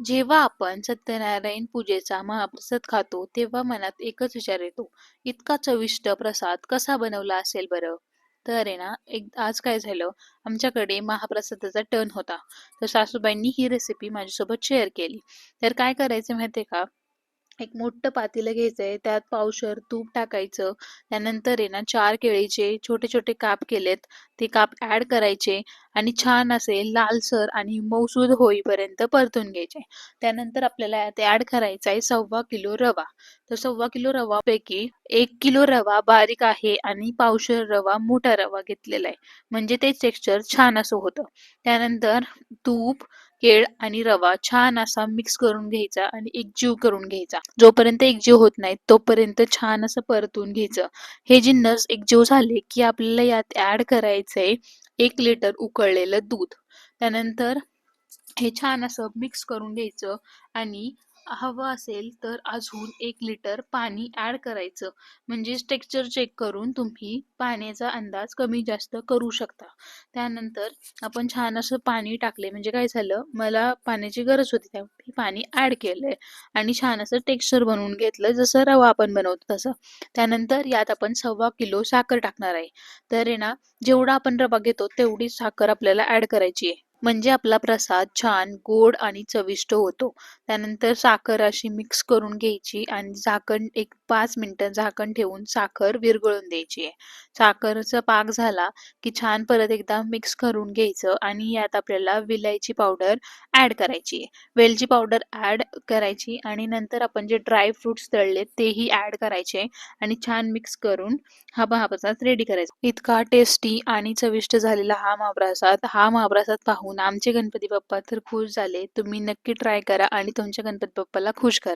जेव्हा आपण सत्यनारायण पूजेचा महाप्रसाद खातो तेव्हा मनात एकच विचार येतो इतका चविष्ट प्रसाद कसा बनवला असेल बरं? तर आहे ना एक आज काय झालं आमच्याकडे महाप्रसादाचा टर्न होता. तर सासूबाईंनी ही रेसिपी माझ्यासोबत शेअर केली. तर काय करायचं माहितीये का? एक मोठं पातेलं घ्यायचंय त्यात पावशर तूप टाकायचं त्यानंतर आहे ना चार केळीचे छोटे छोटे काप केलेत ते काप ऍड करायचे आणि छान असे लालसर आणि मौसूद होईपर्यंत परतून घ्यायचे. त्यानंतर आपल्याला यात ऍड करायचा आहे सव्वा किलो रवा. तर सव्वा किलो रवा पैकी एक किलो रवा बारीक आहे आणि पावशर रवा मोठा रवा घेतलेला आहे. म्हणजे ते टेक्स्चर छान असं होतं. त्यानंतर तूप केळ आणि रवा छान असा मिक्स करून घ्यायचा आणि एकजीव करून घ्यायचा. जोपर्यंत एकजीव होत नाही तोपर्यंत छान असं परतून घ्यायचं. हे जिन्नस एकजीव झाले की आपल्याला यात ऍड करायचंय एक लिटर उकळलेलं दूध. त्यानंतर हे छान असं मिक्स करून घ्यायचं आणि हवं असेल तर अजून एक लिटर पाणी ऍड करायचं. म्हणजेच टेक्स्चर चेक करून तुम्ही पाण्याचा अंदाज कमी जास्त करू शकता. त्यानंतर आपण छान असं पाणी टाकले. म्हणजे काय झालं? मला पाण्याची गरज होती. त्यामुळे मी पाणी ऍड केलंय. आणि छान असं टेक्स्चर बनवून घेतलं. जसं रवा आपण बनवतो तसं. त्यानंतर यात आपण सव्वा किलो साखर टाकणार आहे. तर आहे ना जेवढा आपण रवा घेतो तेवढी साखर आपल्याला ऍड करायची आहे. म्हणजे आपला प्रसाद छान गोड आणि चविष्ट होतो. त्यानंतर साखर अशी मिक्स करून घ्यायची आणि झाकण एक पाच मिनटं झाकण ठेवून साखर विरघळून द्यायची. आहे साखरचा पाक झाला की छान परत एकदा मिक्स करून घ्यायचं आणि यात आपल्याला विलायची पावडर ॲड करायची. आहे वेलची पावडर ॲड करायची आणि नंतर आपण जे ड्राय फ्रुट्स तळले तेही ऍड करायचे आणि छान मिक्स करून हा महाप्रसाद रेडी करायचा. इतका टेस्टी आणि चविष्ट झालेला हा महाप्रसाद हा महाप्रसाद पाहून पाहून आमचे गणपती बाप्पा तर खुश झाले. तुम्ही नक्की ट्राय करा आणि तुमच्या गणपती बाप्पाला खुश करा.